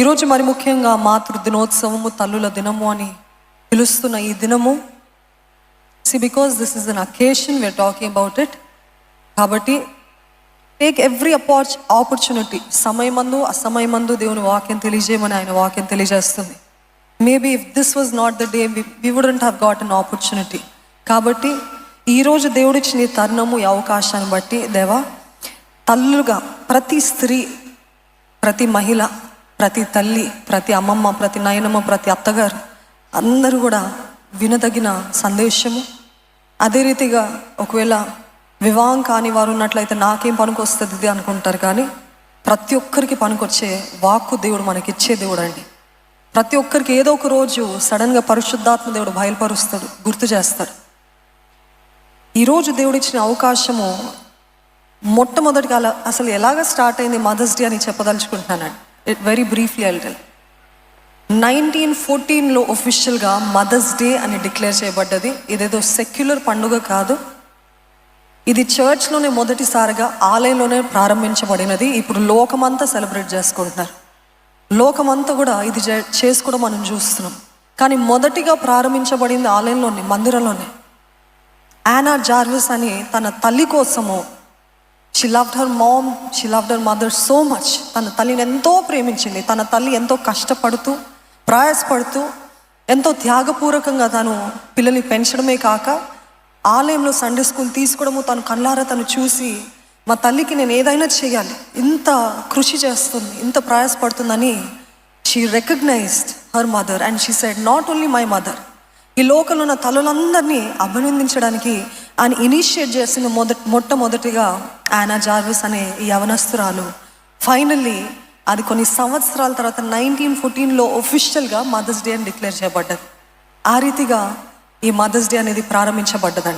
ఈరోజు మరి ముఖ్యంగా మాతృ దినోత్సవము తల్లుల దినము అని పిలుస్తున్న ఈ దినము. See because this is an occasion we are talking about it కాబట్టి టేక్ ఎవ్రీ అపార్చ్ ఆపర్చునిటీ సమయమందు అసమయమందు దేవుని వాక్యం తెలియజేయమని ఆయన వాక్యం తెలియజేస్తుంది. Maybe if this was not the day we wouldn't have got an opportunity కాబట్టి ఈరోజు దేవుడిచ్చిన ఈ తరుణము ఈ అవకాశాన్ని బట్టి దేవా తల్లుగా ప్రతి స్త్రీ ప్రతి మహిళ ప్రతి తల్లి ప్రతి అమ్మమ్మ ప్రతి నయనమ్మ ప్రతి అత్తగారు అందరూ కూడా వినదగిన సందేశము. అదే రీతిగా ఒకవేళ వివాహం కాని వారు ఉన్నట్లయితే నాకేం పనికొస్తుంది వస్తుంది అనుకుంటారు కానీ ప్రతి ఒక్కరికి పనికొచ్చే వాక్కు దేవుడు మనకి ఇచ్చే దేవుడు అండి ప్రతి ఒక్కరికి ఏదో ఒక రోజు సడన్గా పరిశుద్ధాత్మ దేవుడు బయలుపరుస్తాడు గుర్తు చేస్తాడు ఈరోజు దేవుడు ఇచ్చిన అవకాశము మొట్టమొదటిగా అలా అసలు ఎలాగ స్టార్ట్ అయింది మదర్స్ డే అని చెప్పదలుచుకుంటున్నానండి. వెరీ బ్రీఫ్లీ అల్టల్ నైన్టీన్ ఫోర్టీన్లో ఒఫిషియల్గా మదర్స్ డే అని డిక్లేర్ చేయబడ్డది. ఇదేదో సెక్యులర్ పండుగ కాదు. ఇది చర్చ్లోనే మొదటిసారిగా ఆలయంలోనే ప్రారంభించబడినది. ఇప్పుడు లోకమంతా సెలబ్రేట్ చేసుకుంటున్నారు. లోకమంతా కూడా ఇది చే- చేసుకోవడం మనం చూస్తున్నాం. కానీ మొదటిగా ప్రారంభించబడింది ఆలయంలోనే మందిరంలోనే. యానా జార్విస్ అని తన తల్లి కోసము she loved her mom she loved her mother so much తన తల్లిని ఎంతో ప్రేమించింది. తన తల్లి ఎంతో కష్టపడుతూ ప్రయాసపడుతూ ఎంతో త్యాగపూర్వకంగా తను పిల్లల్ని పెంచడమే కాక ఆలయంలో సండే స్కూల్ తీసుకోవడము తను కళ్ళారా తను చూసి మా తల్లికి నేను ఏదైనా చేయాలి. ఇంత కృషి చేస్తుంది ఇంత ప్రయాసపడుతుందని she recognised her mother and she said not only my mother ఈ లోకంలో ఉన్న తల్లులందరినీ అభినందించడానికి ఆయన ఇనిషియేట్ చేసిన మొదటి మొట్టమొదటిగా యానా జార్విస్ అనే ఈ యవనస్తురాలు. ఫైనల్లీ అది కొన్ని సంవత్సరాల తర్వాత నైన్టీన్ ఫోర్టీన్లో ఒఫిషియల్గా మదర్స్ డే అని డిక్లేర్ చేయబడ్డది. ఆ రీతిగా ఈ మదర్స్ డే అనేది ప్రారంభించబడ్డదండి.